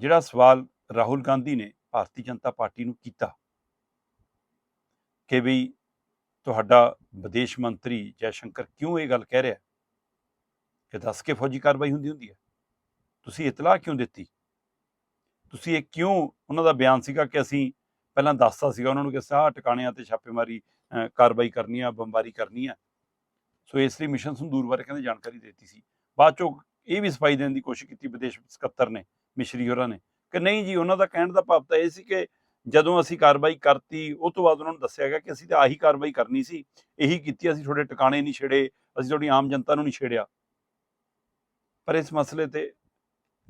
ਜਿਹੜਾ ਸਵਾਲ ਰਾਹੁਲ ਗਾਂਧੀ ਨੇ ਭਾਰਤੀ ਜਨਤਾ ਪਾਰਟੀ ਨੂੰ ਕੀਤਾ ਕਿ ਵੀ ਤੁਹਾਡਾ ਵਿਦੇਸ਼ ਮੰਤਰੀ ਜੈ ਸ਼ੰਕਰ ਕਿਉਂ ਇਹ ਗੱਲ ਕਹਿ ਰਿਹਾ? ਕਿ ਦੱਸ ਕੇ ਫੌਜੀ ਕਾਰਵਾਈ ਹੁੰਦੀ ਹੁੰਦੀ ਹੈ। ਤੁਸੀਂ ਇਤਲਾਹ ਕਿਉਂ ਦਿੱਤੀ? ਤੁਸੀਂ ਇਹ ਕਿਉਂ ਉਹਨਾਂ ਦਾ ਬਿਆਨ ਸੀਗਾ ਕਿ ਅਸੀਂ ਪਹਿਲਾਂ ਦੱਸਤਾ ਸੀਗਾ ਉਹਨਾਂ ਨੂੰ ਕਿ ਸਾਹ ਟਿਕਾਣਿਆਂ ਤੇ ਛਾਪੇਮਾਰੀ ਕਾਰਵਾਈ ਕਰਨੀ ਆ, ਬੰਬਾਰੀ ਕਰਨੀ ਆ। ਸੋ ਇਸ ਲਈ ਮਿਸ਼ਨ ਸੰਦੂਰ ਬਾਰੇ ਕਹਿੰਦੇ ਜਾਣਕਾਰੀ ਦਿੱਤੀ ਸੀ। ਬਾਅਦ ਚੋਂ ਇਹ ਵੀ ਸਫ਼ਾਈ ਦੇਣ ਦੀ ਕੋਸ਼ਿਸ਼ ਕੀਤੀ ਵਿਦੇਸ਼ ਸਕੱਤਰ ਨੇ, ਮਿਸ਼ਰੀ ਹੋਰਾਂ ਨੇ, ਕਿ ਨਹੀਂ ਜੀ, ਉਹਨਾਂ ਦਾ ਕਹਿਣ ਦਾ ਭਾਵ ਤਾਂ ਇਹ ਸੀ ਕਿ ਜਦੋਂ ਅਸੀਂ ਕਾਰਵਾਈ ਕਰਤੀ, ਉਹ ਤੋਂ ਬਾਅਦ ਉਹਨਾਂ ਨੂੰ ਦੱਸਿਆ ਗਿਆ ਕਿ ਅਸੀਂ ਤਾਂ ਆਹੀ ਕਾਰਵਾਈ ਕਰਨੀ ਸੀ, ਇਹੀ ਕੀਤੀ, ਅਸੀਂ ਤੁਹਾਡੇ ਟਿਕਾਣੇ ਨਹੀਂ ਛੇੜੇ, ਅਸੀਂ ਤੁਹਾਡੀ ਆਮ ਜਨਤਾ ਨੂੰ ਨਹੀਂ ਛੇੜਿਆ। ਪਰ ਇਸ ਮਸਲੇ ਤੇ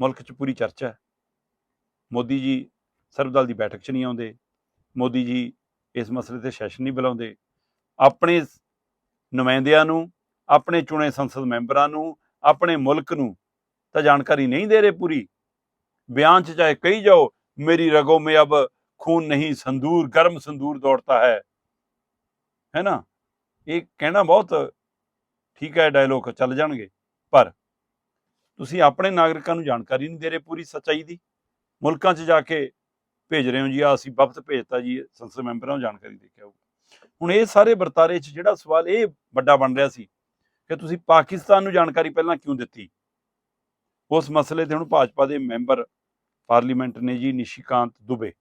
ਮੁਲਕ 'ਚ ਪੂਰੀ ਚਰਚਾ ਹੈ। ਮੋਦੀ ਜੀ ਸਰਬਦਲ ਦੀ ਬੈਠਕ 'ਚ ਨਹੀਂ ਆਉਂਦੇ, ਮੋਦੀ ਜੀ ਇਸ ਮਸਲੇ ਤੇ ਸੈਸ਼ਨ ਨਹੀਂ ਬੁਲਾਉਂਦੇ। ਆਪਣੇ ਨੁਮਾਇੰਦਿਆਂ ਨੂੰ, ਆਪਣੇ ਚੁਣੇ ਸੰਸਦ ਮੈਂਬਰਾਂ ਨੂੰ ਆਪਣੇ ਮੁਲਕ ਨੂੰ ਤਾਂ ਜਾਣਕਾਰੀ ਨਹੀਂ ਦੇ ਰਹੇ ਪੂਰੀ। ਬਿਆਨ 'ਚ ਚਾਹੇ ਕਹੀ ਜਾਓ, ਮੇਰੀ ਰਗੋ ਮੇ ਅਬ ਖੂਨ ਨਹੀਂ, ਸੰਦੂਰ, ਗਰਮ ਸੰਦੂਰ ਦੌੜਤਾ ਹੈ। ਹੈ ਨਾ? ਇਹ ਕਹਿਣਾ ਬਹੁਤ ਠੀਕ ਹੈ ਡਾਇਲੋਗ ਚੱਲ ਜਾਣਗੇ। ਪਰ ਤੁਸੀਂ ਆਪਣੇ ਨਾਗਰਿਕਾਂ ਨੂੰ ਜਾਣਕਾਰੀ ਨਹੀਂ ਦੇ ਰਹੇ ਪੂਰੀ ਸੱਚਾਈ ਦੀ। ਮੁਲਕਾਂ 'ਚ ਜਾ ਕੇ ਭੇਜ ਰਹੇ ਹੋ ਜੀ ਆ ਅਸੀਂ ਵਫਦ ਭੇਜਤਾ ਜੀ, ਸੰਸਦ ਮੈਂਬਰਾਂ ਨੂੰ ਜਾਣਕਾਰੀ ਦੇ ਕੇ ਆਊਗਾ ਹੁਣ ਇਹ ਸਾਰੇ ਵਰਤਾਰੇ 'ਚ ਜਿਹੜਾ ਸਵਾਲ ਇਹ ਵੱਡਾ ਬਣ ਰਿਹਾ ਸੀ ਕਿ ਤੁਸੀਂ ਪਾਕਿਸਤਾਨ ਨੂੰ ਜਾਣਕਾਰੀ ਪਹਿਲਾਂ ਕਿਉਂ ਦਿੱਤੀ? ਉਸ ਮਸਲੇ ਤੇ ਹੁਣ ਭਾਜਪਾ ਦੇ ਮੈਂਬਰ ਪਾਰਲੀਮੈਂਟ ਨੇ ਜੀ ਨਿਸ਼ੀਕਾਂਤ ਦੁਬੇ।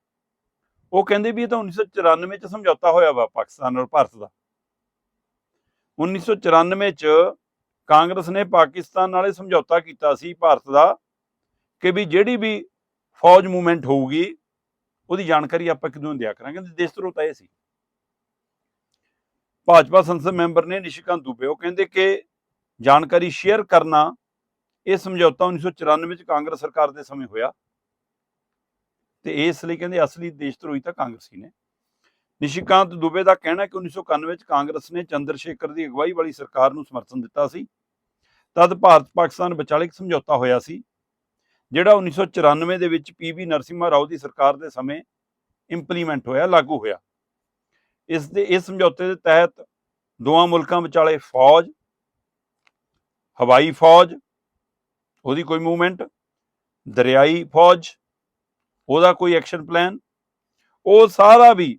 ਉਹ ਕਹਿੰਦੇ ਵੀ ਇਹ ਤਾਂ 1994 ਚ ਸਮਝੌਤਾ ਹੋਇਆ ਵਾ ਪਾਕਿਸਤਾਨ ਨਾਲ ਭਾਰਤ ਦਾ। 1994 ਚ ਕਾਂਗਰਸ ਨੇ ਪਾਕਿਸਤਾਨ ਨਾਲ ਇਹ ਸਮਝੌਤਾ ਕੀਤਾ ਸੀ ਭਾਰਤ ਦਾ ਕਿ ਵੀ ਜਿਹੜੀ ਵੀ ਫੌਜ ਮੂਵਮੈਂਟ ਹੋਊਗੀ, ਉਹਦੀ ਜਾਣਕਾਰੀ ਆਪਾਂ ਕਿਦੋਂ ਦਿਆ ਕਰਾਂਗੇ? ਤੇ ਦੇਸ਼ ਧਰੋਤਾ ਇਹ ਸੀ। ਭਾਜਪਾ ਸੰਸਦ ਮੈਂਬਰ ਨੇ ਨਿਸ਼ਿਕਾਂਤ ਦੁਬੇ, ਉਹ ਕਹਿੰਦੇ ਕਿ ਜਾਣਕਾਰੀ ਸ਼ੇਅਰ ਕਰਨਾ ਇਹ ਸਮਝੌਤਾ 1994 ਚ ਕਾਂਗਰਸ ਸਰਕਾਰ ਦੇ ਸਮੇਂ ਹੋਇਆ ਤੇ ਇਸ ਲਈ ਕਹਿੰਦੇ ਅਸਲੀ ਦੇਸ਼ ਧਰੋਹੀ ਤਾਂ ਕਾਂਗਰਸੀ ਨੇ। ਨਿਸ਼ਿਕਾਂਤ ਦੁਬੇ ਦਾ ਕਹਿਣਾ ਹੈ ਕਿ 1991 ਚ ਕਾਂਗਰਸ ਨੇ ਚੰਦਰ ਸ਼ੇਖਰ ਦੀ ਅਗਵਾਈ ਵਾਲੀ ਸਰਕਾਰ ਨੂੰ ਸਮਰਥਨ ਦਿੱਤਾ ਸੀ। ਤਦ ਭਾਰਤ ਪਾਕਿਸਤਾਨ ਵਿਚਾਲੇ ਇੱਕ ਸਮਝੌਤਾ ਹੋਇਆ ਸੀ, ਜਿਹੜਾ 1994 ਦੇ ਵਿੱਚ ਪੀਵੀ ਨਰਸਿਮਹਾ ਰਾਓ ਦੀ ਸਰਕਾਰ ਦੇ ਸਮੇਂ ਇੰਪਲੀਮੈਂਟ ਹੋਇਆ, ਲਾਗੂ ਹੋਇਆ। ਇਸ ਦੇ, ਇਸ ਸਮਝੌਤੇ ਦੇ ਤਹਿਤ ਦੋਵਾਂ ਮੁਲਕਾਂ ਵਿਚਾਲੇ ਫੌਜ, ਹਵਾਈ ਫੌਜ, ਉਹਦੀ ਕੋਈ ਮੂਵਮੈਂਟ, ਦਰਿਆਈ ਫੌਜ, ਉਹਦਾ ਕੋਈ ਐਕਸ਼ਨ ਪਲਾਨ, ਉਹ ਸਾਰਾ ਵੀ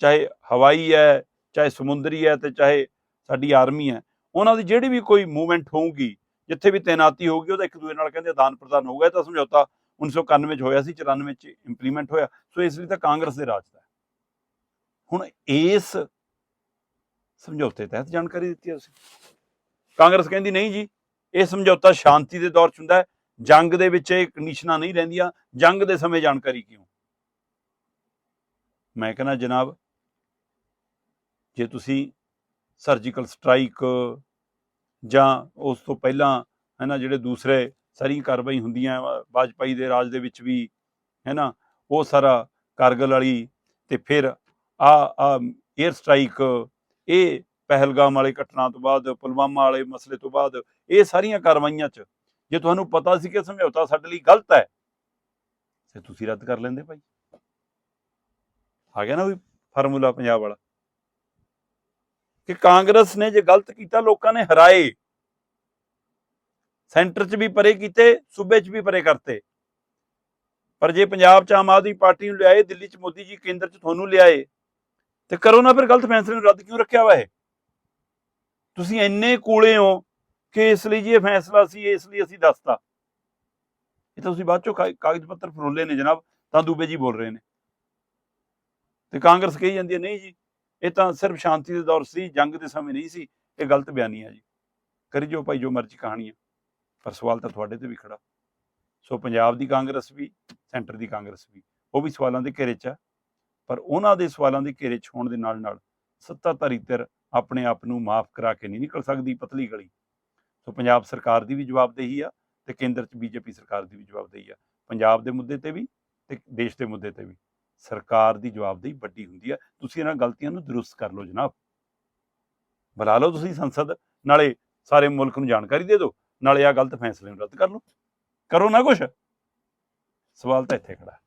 ਚਾਹੇ ਹਵਾਈ ਹੈ, ਚਾਹੇ ਸਮੁੰਦਰੀ ਹੈ ਤੇ ਚਾਹੇ ਸਾਡੀ ਆਰਮੀ ਹੈ, ਉਹਨਾਂ ਦੀ ਜਿਹੜੀ ਵੀ ਕੋਈ ਮੂਵਮੈਂਟ ਹੋਊਗੀ, ਜਿੱਥੇ ਵੀ ਤੈਨਾਤੀ ਹੋਊਗੀ, ਉਹਦਾ ਇੱਕ ਦੂਜੇ ਨਾਲ ਕਹਿੰਦੇ ਆਦਾਨ ਪ੍ਰਦਾਨ ਹੋਊਗਾ ਇਹ ਤਾਂ ਸਮਝੌਤਾ 1991 ਚ ਹੋਇਆ ਸੀ 94 ਚ ਇੰਪਲੀਮੈਂਟ ਹੋਇਆ, ਸੋ ਇਸ ਲਈ ਤਾਂ ਕਾਂਗਰਸ ਦੇ ਰਾਜ ਦਾ ਹੈ। ਹੁਣ ਇਸ ਸਮਝੌਤੇ ਤਹਿਤ ਜਾਣਕਾਰੀ ਦਿੱਤੀ ਹੈ ਕਾਂਗਰਸ ਕਹਿੰਦੀ ਨਹੀਂ ਜੀ ਇਹ ਸਮਝੌਤਾ ਸ਼ਾਂਤੀ ਦੇ ਦੌਰ ਚ ਹੁੰਦਾ ਹੈ। ਜੰਗ ਦੇ ਵਿੱਚ ਇਹ ਕੰਡੀਸ਼ਨਾਂ ਨਹੀਂ ਰਹਿੰਦੀਆਂ। ਜੰਗ ਦੇ ਸਮੇਂ ਜਾਣਕਾਰੀ ਕਿਉਂ? ਮੈਂ ਕਹਿੰਦਾ ਜਨਾਬ ਜੇ ਤੁਸੀਂ ਸਰਜੀਕਲ ਸਟ੍ਰਾਈਕ ਜਾਂ ਉਸ ਤੋਂ ਪਹਿਲਾਂ ਹੈ ਨਾ ਜਿਹੜੇ ਦੂਸਰੇ ਸਾਰੀ ਕਾਰਵਾਈ ਹੁੰਦੀਆਂ ਵਾ, ਵਾਜਪਾਈ ਦੇ ਰਾਜ ਦੇ ਵਿੱਚ ਵੀ ਹੈ ਨਾ ਉਹ ਸਾਰਾ ਕਾਰਗਲ ਵਾਲੀ ਤੇ ਫਿਰ ਆ ਆ 에ਅਰ ਸਟ੍ਰਾਈਕ ਇਹ ਪਹਿਲਗਾਮ ਵਾਲੇ ਘਟਨਾ ਤੋਂ ਬਾਅਦ, ਪੁਲਵਾਮਾ ਵਾਲੇ ਮਸਲੇ ਤੋਂ ਬਾਅਦ, ਇਹ ਸਾਰੀਆਂ ਕਾਰਵਾਈਆਂ 'ਚ ਜੇ ਤੁਹਾਨੂੰ ਪਤਾ ਸੀ ਕਿ ਸਮਝੌਤਾ ਸਾਡੇ ਲਈ ਗਲਤ ਹੈ ਤੇ ਤੁਸੀਂ ਰੱਦ ਕਰ ਲੈਂਦੇ ਭਾਈ। ਆ ਗਿਆ ਨਾ ਵੀ ਫਾਰਮੂਲਾ ਪੰਜਾਬ ਵਾਲਾ? ਕਿ ਕਾਂਗਰਸ ਨੇ ਜੇ ਗਲਤ ਕੀਤਾ, ਲੋਕਾਂ ਨੇ ਹਰਾਏ। ਸੈਂਟਰ 'ਚ ਵੀ ਪਰੇ ਕੀਤੇ, ਸੂਬੇ 'ਚ ਵੀ ਪਰੇ ਕਰਤੇ। ਪਰ ਜੇ ਪੰਜਾਬ 'ਚ ਆਮ ਆਦਮੀ ਪਾਰਟੀ ਨੂੰ ਲਿਆਏ, ਦਿੱਲੀ 'ਚ ਮੋਦੀ ਜੀ ਕੇਂਦਰ 'ਚ ਤੁਹਾਨੂੰ ਲਿਆਏ ਤੇ ਕਰੋ ਨਾ ਫਿਰ ਗਲਤ ਫੈਸਲੇ ਨੂੰ ਰੱਦ ਕਿਉਂ ਰੱਖਿਆ ਵਾ ਇਹ? ਤੁਸੀਂ ਇੰਨੇ ਕੋਲੇ ਹੋ ਕਿ ਇਸ ਲਈ ਜੀ ਇਹ ਫੈਸਲਾ ਸੀ, ਇਸ ਲਈ ਅਸੀਂ ਦੱਸਤਾ। ਇਹ ਤਾਂ ਤੁਸੀਂ ਬਾਅਦ ਚੋਂ ਕਾਗਜ਼ ਪੱਤਰ ਫਰੋਲੇ ਨੇ ਜਨਾਬ, ਤਾਂ ਦੂਬੇ ਜੀ ਬੋਲ ਰਹੇ ਨੇ। ਤੇ ਕਾਂਗਰਸ ਕਹੀ ਜਾਂਦੀ ਹੈ, ਨਹੀਂ ਜੀ, ਇਹ ਤਾਂ ਸਿਰਫ ਸ਼ਾਂਤੀ ਦੇ ਦੌਰ ਸੀ, ਜੰਗ ਦੇ ਸਮੇਂ ਨਹੀਂ ਸੀ, ਇਹ ਗਲਤ ਬਿਆਨੀ ਹੈ ਜੀ। ਕਰੀ ਜੋ ਭਾਈ, ਜੋ ਮਰਜ਼ੀ ਕਹਾਣੀ ਹੈ। ਪਰ ਸਵਾਲ ਤਾਂ ਤੁਹਾਡੇ ਤੇ ਵੀ ਖੜਾ। ਸੋ ਪੰਜਾਬ ਦੀ ਕਾਂਗਰਸ ਵੀ, ਸੈਂਟਰ ਦੀ ਕਾਂਗਰਸ ਵੀ, ਉਹ ਵੀ ਸਵਾਲਾਂ ਦੇ ਘੇਰੇ 'ਚ ਆ। ਪਰ ਉਹਨਾਂ ਦੇ ਸਵਾਲਾਂ ਦੇ ਘੇਰੇ 'ਚ ਹੋਣ ਦੇ ਨਾਲ ਨਾਲ ਸੱਤਾਧਾਰੀ ਧਿਰ ਆਪਣੇ ਆਪ ਨੂੰ ਮਾਫ ਕਰਾ ਕੇ ਨਹੀਂ ਨਿਕਲ ਸਕਦੀ ਪਤਲੀ ਗਲੀ। ਸੋ ਪੰਜਾਬ ਸਰਕਾਰ ਦੀ ਵੀ ਜਵਾਬਦੇਹੀ ਆ ਤੇ ਕੇਂਦਰ 'ਚ ਬੀਜੇਪੀ ਸਰਕਾਰ ਦੀ ਵੀ ਜਵਾਬਦੇਹੀ ਆ। ਪੰਜਾਬ ਦੇ ਮੁੱਦੇ ਤੇ ਵੀ ਤੇ ਦੇਸ਼ ਦੇ ਮੁੱਦੇ ਤੇ ਵੀ। ਸਰਕਾਰ ਦੀ ਜਵਾਬਦੇਹੀ ਵੱਡੀ ਹੁੰਦੀ ਆ। ਤੁਸੀਂ ਇਹਨਾਂ ਗਲਤੀਆਂ ਨੂੰ ਦਰੁਸਤ ਕਰ ਲਓ ਜਨਾਬ। ਬੁਲਾ ਲਓ ਤੁਸੀਂ ਸੰਸਦ, ਨਾਲੇ ਸਾਰੇ ਮੁਲਕ ਨੂੰ ਜਾਣਕਾਰੀ ਦੇ ਦਿਓ। ਨਾਲੇ ਆ ਗਲਤ ਫੈਸਲੇ ਨੂੰ ਰੱਦ ਕਰ ਲਓ। ਕਰੋ ਨਾ ਕੁਛ। ਸਵਾਲ ਤਾਂ ਇੱਥੇ ਖੜਾ।